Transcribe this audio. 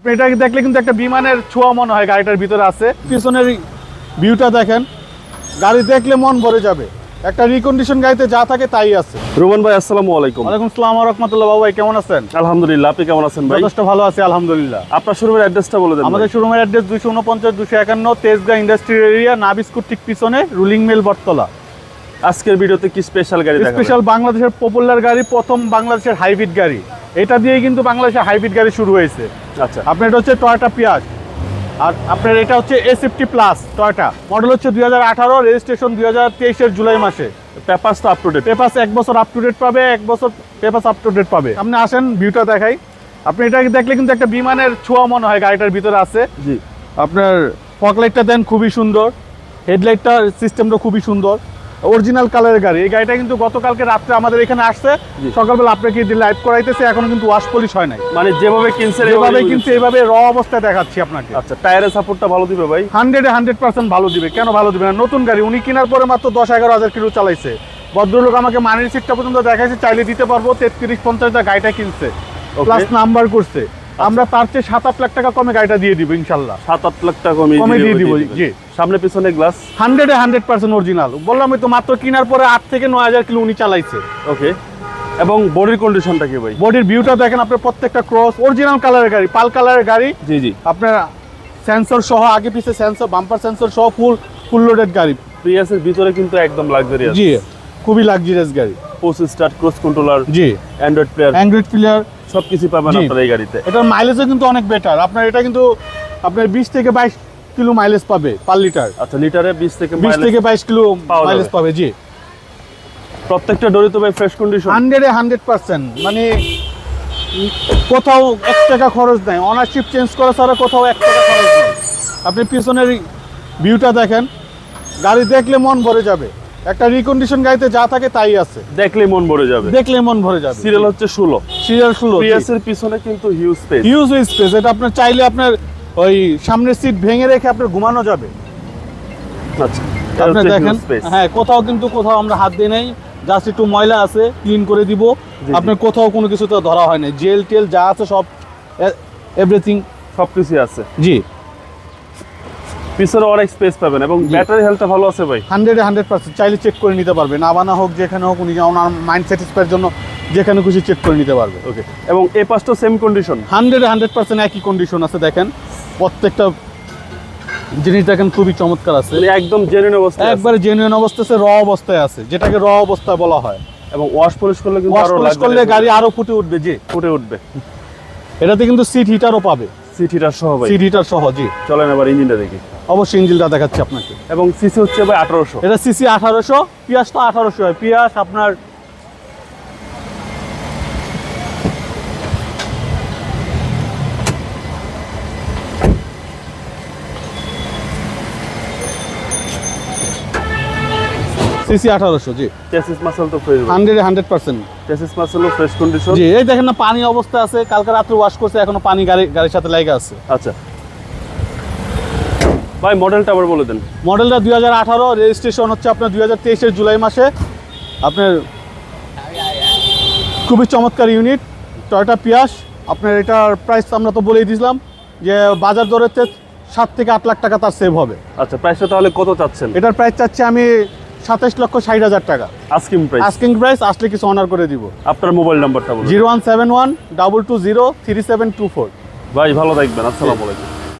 আপনি এটাকে দেখলে কিন্তু একটা বিমানের ছোঁয়া মনে হয় গাড়িটার ভিতরে আছে। পিছনের ভিউটা দেখেন। গাড়ি দেখলে মন ভরে যাবে। একটা রিকন্ডিশন গাড়িতে যা থাকে তাই আছে। রোমান ভাই আসসালামু আলাইকুম। ওয়ালাইকুম আসসালাম রহমতুল্লাহ। বাবু ভাই কেমন আছেন? আলহামদুলিল্লাহ আপনি কেমন আছেন ভাই? যথেষ্ট ভালো আছি আলহামদুলিল্লাহ। আপনার শোরুমের অ্যাড্রেসটা বলে দেন আমাদের। শোরুমের অ্যাড্রেস দুশো উনপঞ্চাশ দুশো একান্ন তেজগাঁ ইন্ডাস্ট্রিয়াল এরিয়া নাবিস্কুট ঠিক পিছনে রুলিং মিল বটতলা। আজকের ভিডিওতে কি স্পেশাল গাড়ি স্পেশাল বাংলাদেশের পপুলার গাড়ি প্রথম বাংলাদেশের হাইব্রিড গাড়ি। এটা দিয়েই কিন্তু বাংলাদেশের হাইব্রিড গাড়ি শুরু হয়েছে। আচ্ছা। আপনার এটা হচ্ছে টয়োটা পিয়াজ আর আপনার এটা হচ্ছে S fifty plus Toyota model হচ্ছে দুই হাজার আঠারো রেজিস্ট্রেশন দুই হাজার তেইশের জুলাই মাসে। পেপারস তো আপ টু ডেট পেপাস এক বছর আপ টু ডেট পাবে এক বছর পেপাস আপ টু ডেট পাবে। আপনি আসেন ভিউটা দেখাই। আপনি এটাকে দেখলে কিন্তু একটা বিমানের ছোঁয়া মনে হয় গাড়িটার ভিতরে আছে। জি। আপনার ফকলাইটটা দেন খুবই সুন্দর। হেডলাইটটার সিস্টেমটা খুবই সুন্দর। অরিজিনাল কালারের গাড়ি। এই গাড়িটা কিন্তু গতকালকে রাত্রে আমাদের এখানে আসছে। সকালবেলা আপনাকে লাইভ করাইতেছে এখনও কিন্তু ওয়াশ পলিশ হয় নাই। মানে যেভাবে কিনছেন এভাবে কিন্তু। এভাবে র অবস্থায় দেখাচ্ছি আপনাকে। আচ্ছা টায়ারের সাপোর্টটা ভালো দিবে ভাই? হান্ড্রেডে হান্ড্রেড পার্সেন্ট ভালো দিবে। কেন ভালো দিবে না? নতুন গাড়ি উনি কেনার পরে মাত্র দশ এগারো হাজার কিলো চালাইছে। ভদ্রলোক আমাকে মানির সিটটা পর্যন্ত দেখাইছে চাইলে দিতে পারব। তেত্রিশ পঞ্চাশ হাজার গাড়িটা কিনছে। প্লাস নাম্বার করছে। আমরা তার চেয়ে সাত আট লাখ টাকা কমে গাড়িটা দিয়ে দিব ইনশাল্লাহ। সাত আট লাখ টাকা কমে কমে দিয়ে দিব, জি। সামনে পিছনে গ্লাস হান্ড্রেডে হান্ড্রেড পার্সেন্ট অরিজিনাল বললাম তো মাত্র কেনার পরে আট থেকে নয় হাজার কিলো উনি চালাইছে। ওকে। এবং বডির কন্ডিশনটা কি ভাই? বডির ভিউটা দেখেন আপনার প্রত্যেকটা ক্রস অরিজিনাল কালারের গাড়ি পাল কালারের গাড়ি। জি জি। আপনার সেন্সর সহ আগে পিছে সেন্সর বাম্পার সেন্সর সহ ফুল ফুল লোডেড গাড়ি। প্রিয়াসের ভিতরে কিন্তু একদম লাক্সারি আছে জি খুবই লাক্সারিয়াস গাড়ি। পোস্ট স্টার্ট ক্রস কন্ট্রোলার জি। অ্যান্ড্রয়েড প্লেয়ার অ্যান্ড্রয়েড প্লেয়ার সবকিছু পাবেন আপনার এই গাড়িতে। এটার মাইলেজও কিন্তু অনেক বেটার আপনার এটা কিন্তু আপনার বিশ থেকে বাইশ কিলো মাইলেজ পাবে পার লিটার আচ্ছা লিটারে বিশ থেকে বিশ থেকে বাইশ কিলো মাইলেজ পাবে জি। প্রত্যেকটা ডোরি তো ভাই ফ্রেশ কন্ডিশন হান্ড্রেডে হান্ড্রেড পার্সেন্ট মানে কোথাও এক টাকা খরচ নাই। অনারশিপ চেঞ্জ করা ছাড়া কোথাও এক টাকা খরচ নেই। আপনি পিছনের ভিউটা দেখেন গাড়ি দেখলে মন ভরে যাবে। একটা রিকন্ডিশন গাড়িতে যা থাকে তাই আছে। দেখলেই মন ভরে যাবে। দেখলে মন ভরে যাবে। সিরিয়াল হচ্ছে ষোলো। সিরিয়াল ষোলো প্রিয়াসের পিছনে কিন্তু হিউজ স্পেস হিউজ স্পেস এটা আপনার চাইলে আপনার ওই সামনের সিট ভেঙে রেখে আপনার ঘুমানো যাবে। আচ্ছা আপনি দেখেন হ্যাঁ কোথাও কিন্তু কোথাও আমরা হাত দিই নাই জাস্ট একটু ময়লা আছে ক্লিন করে দিব। আপনার কোথাও কোনো কিছুতে ধরা হয় না জেল টেল যা আছে সব এভরিথিং সবকিছু আছে। জি। পিছনে অনেক স্পেস পাবেন এবং ব্যাটারি হেলথটা ভালো আছে ভাই। হান্ড্রেডে হান্ড্রেড পার্সেন্ট চাইলে চেক করে নিতে পারবে নাবানা হোক যেখানে হোক উনি ওনার মাইন্ড স্যাটিসফাইয়ের জন্য যেখানে খুশি চেক করে নিতে পারবে। ওকে এবং এই পাশটা সেম কন্ডিশন হান্ড্রেডে হান্ড্রেড পার্সেন্ট একই কন্ডিশন আছে দেখেন। প্রত্যেকটা জিনিস দেখেন খুবই চমৎকার আছে। মানে একদম জেনুইন অবস্থা একবারে জেনুইন অবস্থা আছে র অবস্থায় আছে। যেটাকে র অবস্থা বলা হয়। এবং ওয়াশ পলিশ করলে কিন্তু ওয়াশ আরও পলিশ করলে গাড়ি আরও ফুটে উঠবে জি। ফুটে উঠবে। এটাতে কিন্তু সিট হিটারও পাবে। সিট হিটার সহ ভাই। সিট হিটার সহ জি। চলেন এবার ইঞ্জিনটা দেখি। অবশ্যই ইঞ্জিনটা দেখাচ্ছি আপনাকে। এবং সিসি হচ্ছে ভাই আঠারোশো। এটা সিসি আঠারোশো পিয়াস তো আঠারোশো হয়। পিয়াস আপনার সিসি আঠারোশো জি। চেসিস মাসেল তো fresh hundred hundred percent. Chassis মাসেলও fresh condition জি এই দেখেন না পানি অবস্থা আছে। কালকে রাত্রে ওয়াশ করছে এখনও পানি গাড়ি গাড়ির সাথে লেগে আছে। আচ্ছা। ভাই মডেলটা আবার বলে দেন। মডেলটা দুই হাজার আঠারো রেজিস্ট্রেশন হচ্ছে আপনার দুই হাজার তেইশের জুলাই মাসে। আপনার খুবই চমৎকার ইউনিট টয়টা পিয়াস আপনার এটার প্রাইস আমরা তো বলেই দিয়েছিলাম যে বাজার দরেতে সাত থেকে আট লাখ টাকা তার সেভ হবে। আচ্ছা প্রাইসটা তাহলে কত চাচ্ছেন? এটার প্রাইস চাচ্ছি আমি সাতাশ লক্ষ ষাট হাজার টাকা। আস্কিং প্রাইস আস্কিং প্রাইস আসলে কিছু অনার করে দিব। আপনার মোবাইল নাম্বারটা বলুন। Zero one seven one double two zero three seven two four ভাই ভালো থাকবেন। আসসালামু আলাইকুম।